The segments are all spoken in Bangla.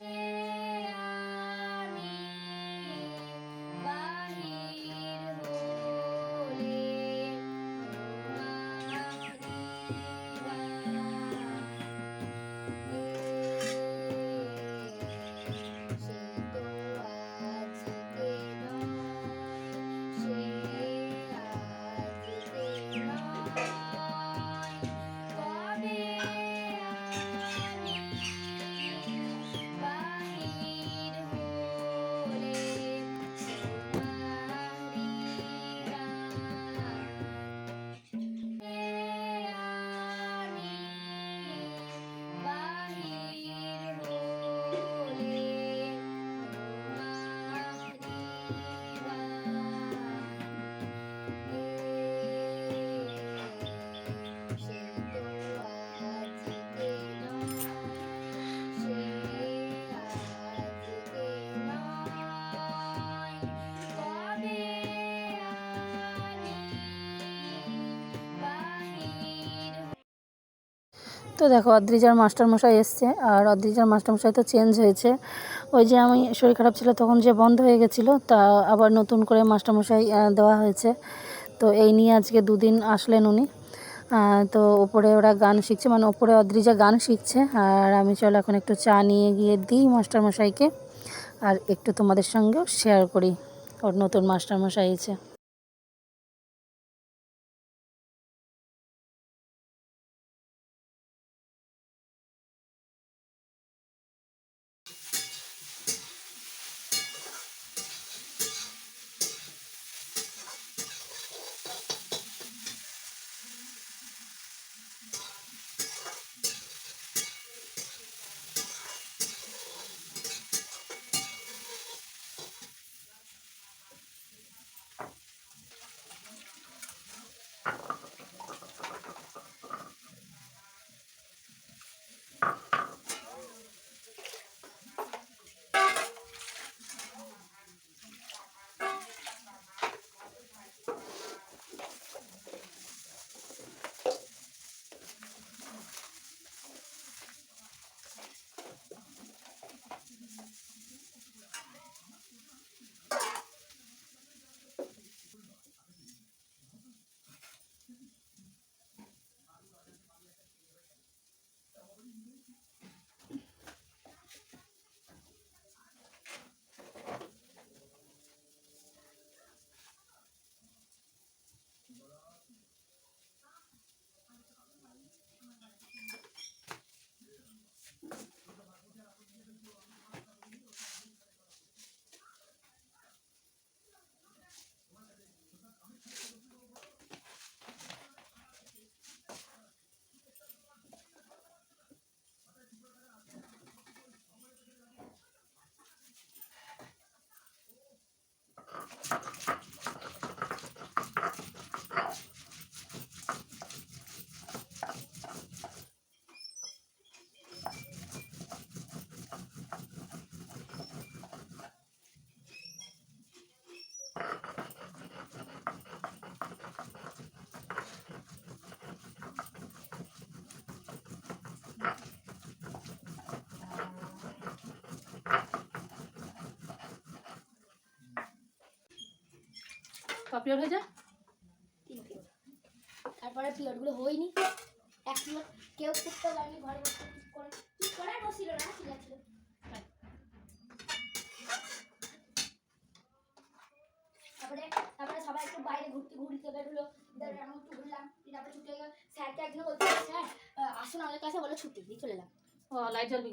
Yeah. তো দেখো, অদ্রিজার মাস্টারমশাই এসছে, আর অদ্রিজার মাস্টারমশাই তো চেঞ্জ হয়েছে। ওই যে আমি, শরীর খারাপ ছিল তখন যে বন্ধ হয়ে গেছিল, তা আবার নতুন করে মাস্টারমশাই দেওয়া হয়েছে। তো এই নিয়ে আজকে দুদিন আসলেন উনি। তো ওপরে ওরা গান শিখছে মানে ওপরে অদ্রিজা গান শিখছে, আর আমি চলো এখন একটু চা নিয়ে গিয়ে দিই মাস্টারমশাইকে, আর একটু তোমাদের সঙ্গেও শেয়ার করি। ওর নতুন মাস্টারমশাই এসে কপিওর হয়ে যা তিন পিরিয়ড তারপরে পিরিয়ডগুলো হয়নি। এক কেউ করতে পারেনি ঘরে করে কি করে বসছিল না ঠিক আছে। তারপরে তারপরে সবাই একটু বাইরে ঘুরতে ঘুরতে বেরোলো। আমি একটু ঘুরলাম। তারপরে ছুটে গেল স্যারকে একদিন বলতে স্যার আসুন আমাদের কাছে বলে ছুটি। দিয়ে চলে এলাম। ও লাইট জ্বলবি।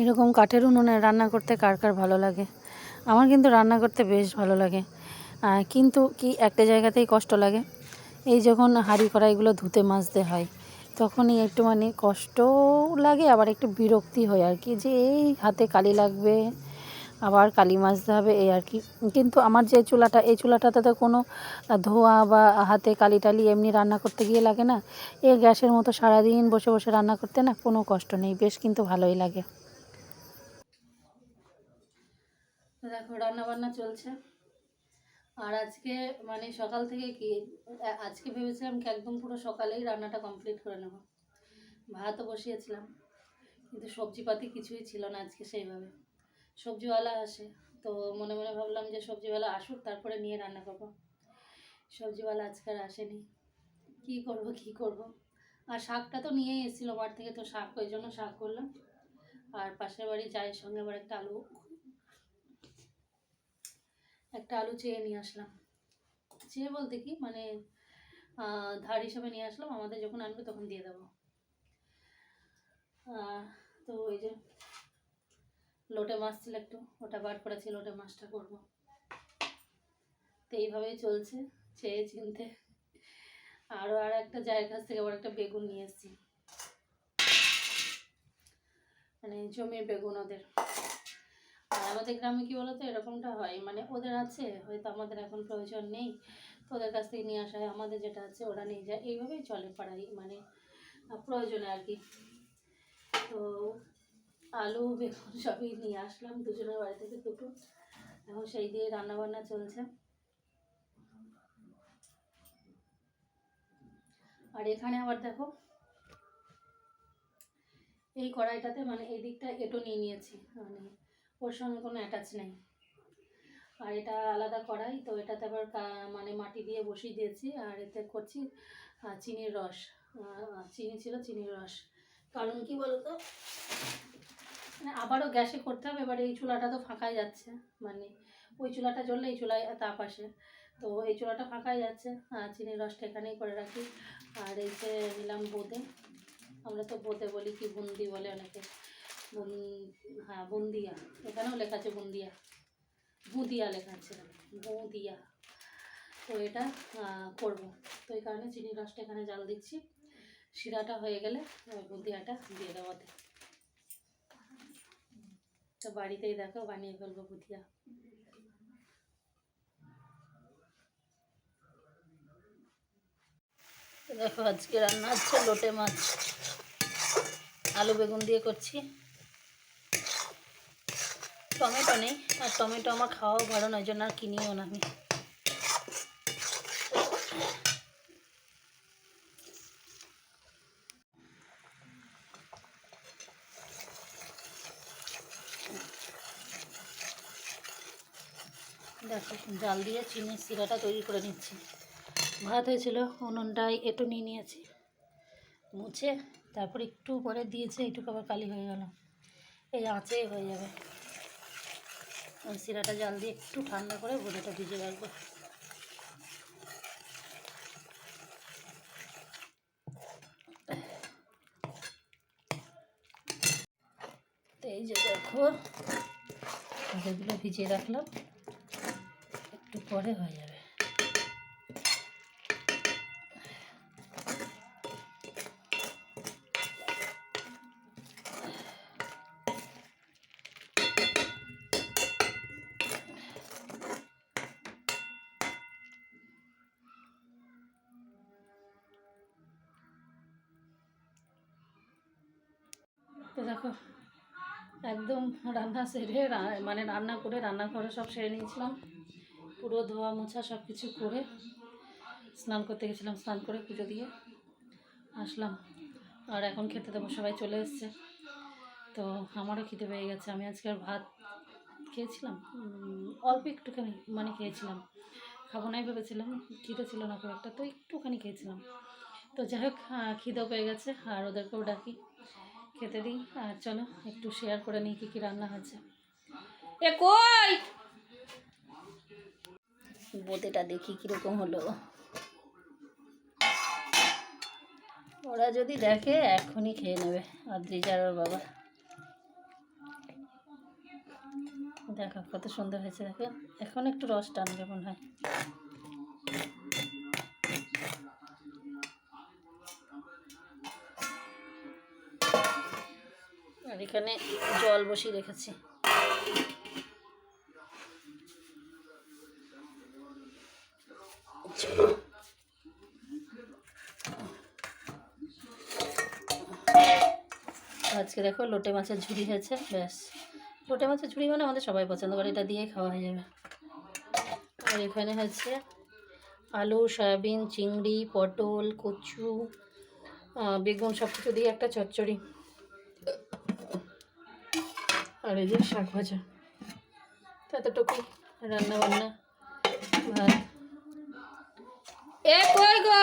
এরকম কাঠের উনুনে রান্না করতে কার কার ভালো লাগে? আমার কিন্তু রান্না করতে বেশ ভালো লাগে। কিন্তু কি একটা জায়গাতেই কষ্ট লাগে? এই যখন হাঁড়ি কড়াইগুলো ধুতে মাজতে হয়, তখনই একটু মানে কষ্টও লাগে, আবার একটু বিরক্তি হয় আর কি, যে এই হাতে কালি লাগবে, আবার কালি মাজতে হবে, এই আর কি। কিন্তু আমার যে চুলাটা, এই চুলাটাতে তো কোনো ধোয়া বা হাতে কালি টালি এমনি রান্না করতে গিয়ে লাগে না, এই গ্যাসের মতো সারাদিন বসে বসে রান্না করতে না কোনো কষ্ট নেই, বেশ কিন্তু ভালোই লাগে। দেখো রান্না বান্না চলছে। আর আজকে মানে সকাল থেকে কি আজকে ভেবেছিলাম কি একদম পুরো সকালেই রান্নাটা কমপ্লিট করে নেব। ভাতও বসিয়েছিলাম, কিন্তু সবজিপাতি কিছুই ছিল না আজকে সেইভাবে। সবজিওয়ালা আসে, তো মনে মনে ভাবলাম যে সবজিওয়ালা আসুক, তারপরে নিয়ে রান্না করব। সবজিওয়ালা আজকে আর আসেনি। কী করব কী করব? আর শাকটা তো নিয়েই এসেছিল মাঠ থেকে তো শাক, ওই জন্য শাক করলাম। আর পাশের বাড়ি চায়ের সঙ্গে আবার একটা আলু একটা আলু চেয়ে নিয়ে আসলাম। চেয়ে বলতে কি মানে ধার হিসাবে নিয়ে আসলাম, আমাদের যখন আনবে তখন দিয়ে দেবো। তো ওই যে লোটে মাছ ছিল একটু, ওটা বার করেছি, লোটে মাছটা করব। তো এইভাবেই চলছে, চেয়ে চিনতে। আরও আর একটা জায়ের কাছ থেকে আবার একটা বেগুন নিয়ে এসেছি। মানে জমির বেগুন ওদের। আমাদের গ্রামে কি বলতো, এরকমটা হয়। মানে ওদের আছে, হয়তো আমাদের এখন প্রয়োজন নেই। তো ওদের কাছ থেকে নিয়ে আসা হয়। আমাদের যেটা আছে, ওরা নিয়ে যায়। এইভাবেই চলে পাড়াই মানে প্রয়োজনে আর কি। তো আলু, বেগুন সবই নিয়ে আসলাম। দুজনের বাড়ি থেকে দুটো। এখন সেই দিয়ে রান্না বান্না চলছে। আর এখানে আবার দেখো, এই কড়াইটাতে মানে এই দিকটা এটো নিয়ে নিয়েছি। মানে ওর সঙ্গে কোনো অ্যাটাচ নেই। আর এটা আলাদা করাই, তো এটাতে আবার মানে মাটি দিয়ে বসিয়ে দিয়েছি, আর এতে করছি চিনির রস। চিনি ছিল চিনির রস। কারণ কি বলতো? মানে আবারও গ্যাসে করতে হবে, এবার এই চুলাটা তো ফাঁকাই যাচ্ছে মানে ওই চুলাটা জ্বললে এই চুলায় তাপ আসে। তো এই চুলাটা ফাঁকাই যাচ্ছে, আর চিনির রসটা এখানেই করে রাখি। আর এই যে নিলাম বোঁদে, আমরা তো বোঁদে বলি কি বুন্দি বলে অনেকে। বুন হ্যাঁ বুন্দিয়া। এখানেও লেখা আছে বুন্দিয়া। বুঁদিয়া লেখা আছে। বুঁদিয়া। তো এটা করব। তো এই কারণে চিনি রসটা এখানে জাল দিচ্ছি। শিরাটা হয়ে গেলে বুঁদিয়াটা দিয়ে দেওয়াতে। তো বাড়িতেই দেখো, বানিয়ে ফেলব বুঁদিয়া। দেখো, আজকে রান্না হচ্ছে লোটে মাছ। আলু বেগুন দিয়ে করছি। টমেটো নেই। আর টমেটো আমার খাওয়াও ভালো নয় জন্য আর কিনিও না আমি। দেখো, জাল দিয়ে চিনির সিরাটা তৈরি করে নিচ্ছি। ভাত হয়েছিল উনুনটায় একটু নিয়ে নিয়েছি। মুছে, তারপর একটু পরে দিয়েছে একটু আবার কালি হয়ে গেল। এই আঁচেই হয়ে যাবে। সিরাটা জাল দিয়ে একটু ঠান্ডা করে ভোটাটা ভিজে রাখব। এই যে দেখো এগুলো ভিজিয়ে রাখলাম, একটু পরে হয়ে যাবে। তো দেখো, একদম রান্না সেরে মানে রান্না করে রান্না করে সব সেরে নিয়েছিলাম। পুরো ধোয়া মোছা সব কিছু করে স্নান করতে গেছিলাম, স্নান করে পুজো দিয়ে আসলাম। আর এখন খেতে দেবো, সবাই চলে এসছে। তো আমারও খিদে পেয়ে গেছে। আমি আজকে আর ভাত খেয়েছিলাম অল্প একটুখানি মানে খেয়েছিলাম। খাব নাই ভেবেছিলাম, খিদে ছিল না খুব একটা, তো একটুখানি খেয়েছিলাম। তো যাই হোক খিদেও পেয়ে গেছে, আর ওদেরকেও ডাকি। খেতে দিই। আর চলো, একটু শেয়ার করে নিই কী কী রান্না হচ্ছে এ কই? বোতেটা দেখি কীরকম হলো। ওরা যদি দেখে, এখনই খেয়ে নেবে। আদ্রিজার ওর বাবা। দেখো, কত সুন্দর হয়েছে দেখো। এখন একটু রস টান মনে হয়। আর এখানে জল বসিয়ে রেখেছি। আজকে দেখো লোটে মাছের ঝুড়ি হয়েছে, ব্যাস। লোটে মাছের ঝুড়ি মানে আমাদের সবাই পছন্দ করে, এটা দিয়ে খাওয়া হয়ে যাবে। আর এখানে হচ্ছে আলু, সয়াবিন, চিংড়ি, পটল, কচু বেগুন সব কিছু দিয়ে একটা চচ্চড়ি। আর এই যে শাক ভাজা। ততটুকু রান্না বান্না ভাত। এ কই গো?